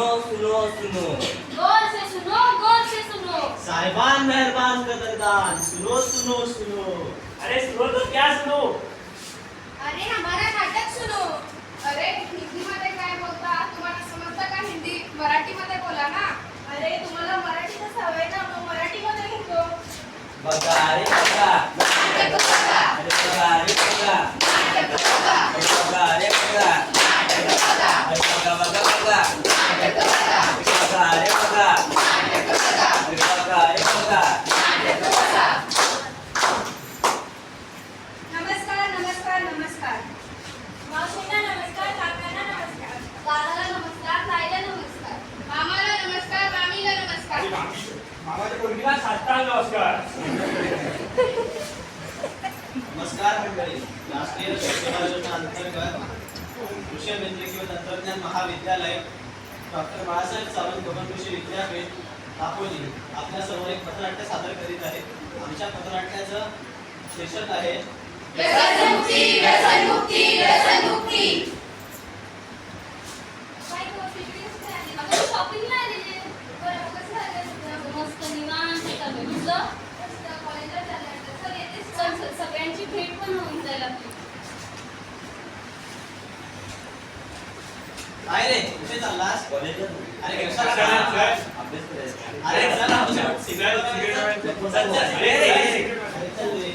सुनो गौर से सुनो गौर से सुनो। साहिबान मेहरबान कदरदान सुनो सुनो सुनो। अरे सुनो तो क्या सुनो? अरे हमारा नाटक सुनो। अरे हिंदी मध्ये काय बोलता? तुम्हाला समजतं का हिंदी? मराठी मध्ये बोला ना. अरे तुम्हाला मराठीच सवय ना मग मराठी मध्ये घेतो बघा. रे बघा. अरे बघा रे बघा. अरे बघा बघा अरे बघा रे बघा अरे बघा रे बघा नमस्कार नमस्कार नमस्कार मावशींना नमस्कार काकांना नमस्कार दादाला नमस्कार ताईला नमस्कार मामाला नमस्कार मामीला नमस्कार मामाच्या पोरगीला साष्टांग नमस्कार. नमस्कार मंडळी. राष्ट्रीय शिक्षण योजना अंतर्गत कृषी अभियांत्रिकी व तंत्रज्ञान महाविद्यालय डॉक्टर बाळासाहेब सावंत कृषी विद्यापीठ दापोली आपल्यासमोर एक पथनाट्य सादर करीत आहे. आमच्या पथनाट्याचं शीर्षक आहे व्यसनमुक्ती व्यसनमुक्ती व्यसनमुक्ती काय गं, तिकडे कुठे आली? अगं शॉपिंगला आलेली आहे. बरं, मग कसं झालं तुझं? मस्त निवांत चालू आहे. तुझं कॉलेजला चल का? चल, सगळ्यांची भेट पण होऊन जाईल आपली काय रे? कुठे चाललास? कॉलेजला अरे कशाला? अभ्यास करायचा. चल सिगारेट- सिगारेट-. अरे, अरे, अरे. अरे, चल रे.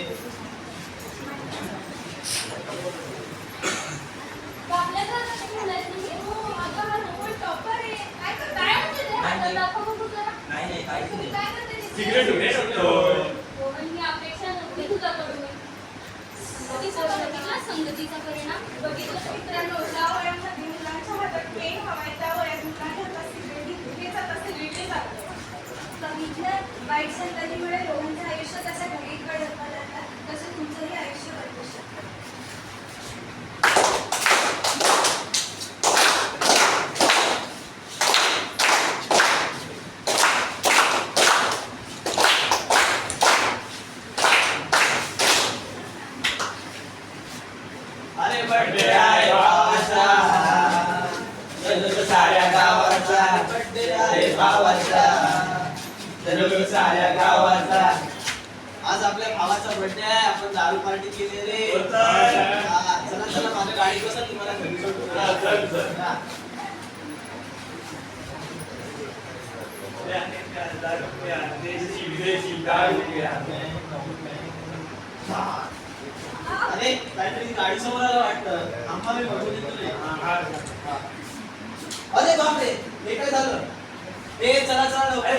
आपल्या घरात काही म्हणायचं नाही. हो, अगं, हा नवल topper आहे. काय करते? काय म्हणते ते? हातात नाही. दाखव बघू जरा. नाही नाही काहीच तू नाही काय करते तिथे? सिगरेट उडे शकतो मोहन ही अपेक्षा नव्हती तुझ्याकडून संगतीचा परिणाम. बघितलं मित्रांनो, ज्या वयामध्ये मुलांच्या हातात पेन हवाय, अरे बर्थडे आहे भावाचा जणू साऱ्या गावाचा बर्थडे अरे आहे भावाचा जणू साऱ्या गावाचा आज आपल्या भावाचा बर्थडे आहे आपण दारू पार्टी केली रे. हा, चला चला माझ्या गाडीत बसा तुम्हाला घरी सोडतो चल, चल. हा. देशी विदेशी दारू प्या. अरे काहीतरी गाडी समोर आलं वाटतं. आम्हाला मी बघू देतो. हा. अरे बापरे. हे काय झालं? ए चला चला लवकर.